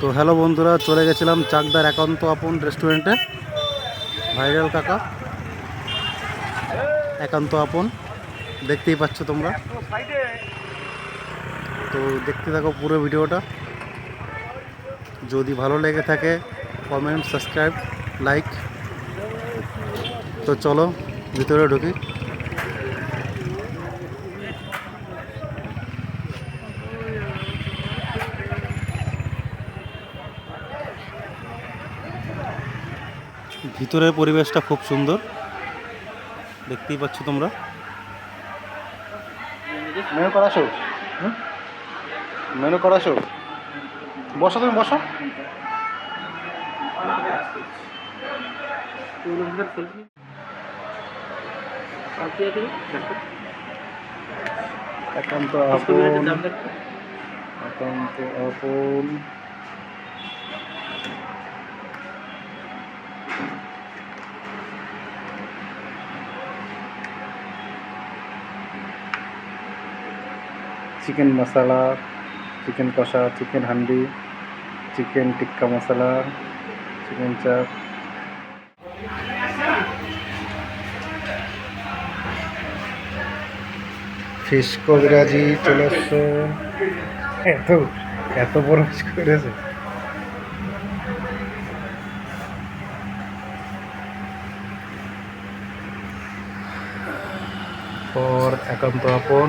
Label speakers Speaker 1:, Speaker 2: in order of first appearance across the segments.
Speaker 1: তো হ্যালো বন্ধুরা, চলে গেছিলাম চাকদার একান্ত আপন রেস্টুরেন্টে ভাইরাল কাকা, একান্ত আপন। দেখতেই পাচ্ছ তোমরা। তো দেখতে থাকো পুরো ভিডিওটা। যদি ভালো লেগে থাকে কমেন্ট সাবস্ক্রাইব লাইক তো চলো, ভিতরে ঢুকি। ভিতরের পরিবেশটা খুব সুন্দর। দেখতেই পাচ্ছ তোমরা। মেনু করাছো মেনু করাছো বসো তুমি বসো। একান্ত আপন একান্ত আপন। চিকেন মশলা, চিকেন কষা, chicken handi, chicken tikka masala, chicken চাপ। ফিশ কবিরাজি চলে এসছো এত এত বড় কবিরাজি। পর একান্ত আপন।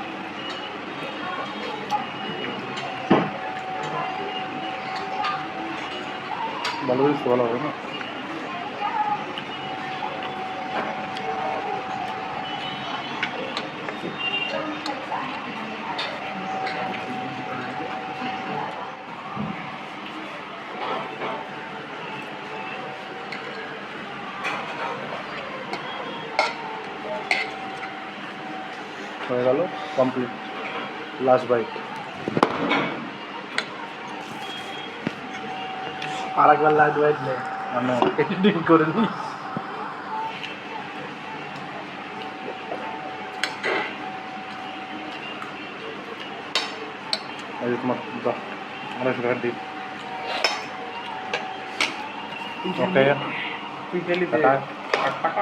Speaker 1: ভালো হয়েছে ভালো হবে না। হয়ে গেল কমপ্লিট লাস্ট বাইক
Speaker 2: আর একবার লাইট ওয়াইট নেই
Speaker 1: মানে
Speaker 2: এডিটিং করে নি
Speaker 1: এই যে তোমার দাও আড়াইশো টাকা দিই ওকে
Speaker 2: তুই গেলি
Speaker 1: টাটা।
Speaker 2: টাকা